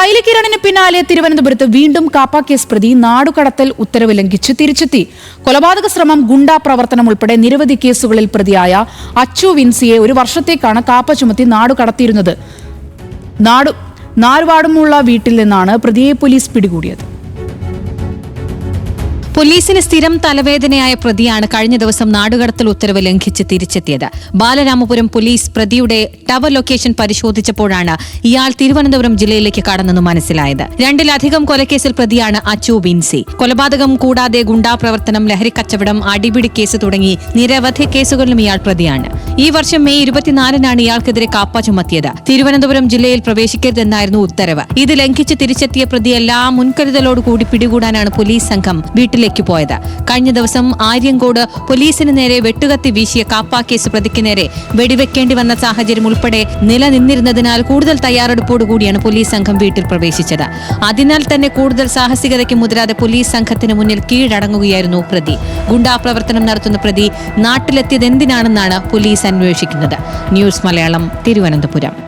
കൈലി കിരണിന് പിന്നാലെ തിരുവനന്തപുരത്ത് വീണ്ടും കാപ്പ കേസ് പ്രതി നാടുകടത്തൽ ഉത്തരവ് ലംഘിച്ച് തിരിച്ചെത്തി. കൊലപാതക ശ്രമം ഗുണ്ടാ പ്രവർത്തനം ഉൾപ്പെടെ നിരവധി കേസുകളിൽ പ്രതിയായ അച്ചു വിൻസിയെ ഒരു വർഷത്തേക്കാണ് കാപ്പ ചുമത്തി നാടുകടത്തിയിരുന്നത്. നാടു നാലുപാടുമുള്ള വീട്ടിൽ നിന്നാണ് പ്രതിയെ പോലീസ് പിടികൂടിയത്. പോലീസിന് സ്ഥിരം തലവേദനയായ പ്രതിയാണ് കഴിഞ്ഞ ദിവസം നാടുകടത്തൽ ഉത്തരവ് ലംഘിച്ച് തിരിച്ചെത്തിയത്. ബാലരാമപുരം പോലീസ് പ്രതിയുടെ ടവർ ലൊക്കേഷൻ പരിശോധിച്ചപ്പോഴാണ് ഇയാൾ തിരുവനന്തപുരം ജില്ലയിലേക്ക് കടന്നെന്ന് മനസ്സിലായത്. രണ്ടിലധികം കൊലക്കേസിൽ പ്രതിയാണ് അച്ചു ബിൻസി കൊലപാതകം കൂടാതെ ഗുണ്ടാപ്രവർത്തനം ലഹരിക്കച്ചവടം അടിപിടി കേസ് തുടങ്ങി നിരവധി കേസുകളിലും ഇയാൾ പ്രതിയാണ്. ഈ വർഷം മെയ് ഇരുപത്തിനാലിനാണ് ഇയാൾക്കെതിരെ കാപ്പ ചുമത്തിയത്. തിരുവനന്തപുരം ജില്ലയിൽ പ്രവേശിക്കരുതെന്നായിരുന്നു ഉത്തരവ്. ഇത് ലംഘിച്ച് തിരിച്ചെത്തിയ പ്രതി എല്ലാ മുൻകരുതലോടുകൂടി പിടികൂടാനാണ് പോലീസ് സംഘം വീട്ടിലേക്ക് പോയത്. കഴിഞ്ഞ ദിവസം ആര്യങ്കോട് പോലീസിന് നേരെ വെട്ടുകത്തി വീശിയ കാപ്പ കേസ് പ്രതിക്ക് നേരെ വെടിവെക്കേണ്ടി വന്ന സാഹചര്യം ഉൾപ്പെടെ നിലനിന്നിരുന്നതിനാൽ കൂടുതൽ തയ്യാറെടുപ്പോടുകൂടിയാണ് പോലീസ് സംഘം വീട്ടിൽ പ്രവേശിച്ചത്. അതിനാൽ തന്നെ കൂടുതൽ സാഹസികതയ്ക്ക് മുതിരാതെ പോലീസ് സംഘത്തിന് മുന്നിൽ കീഴടങ്ങുകയായിരുന്നു പ്രതി. ഗുണ്ടാ പ്രവർത്തനം നടത്തുന്ന പ്രതി നാട്ടിലെത്തിയത് എന്തിനാണെന്നാണ് പോലീസ് അന്വേഷിക്കുന്നത്. ന്യൂസ് മലയാളം തിരുവനന്തപുരം.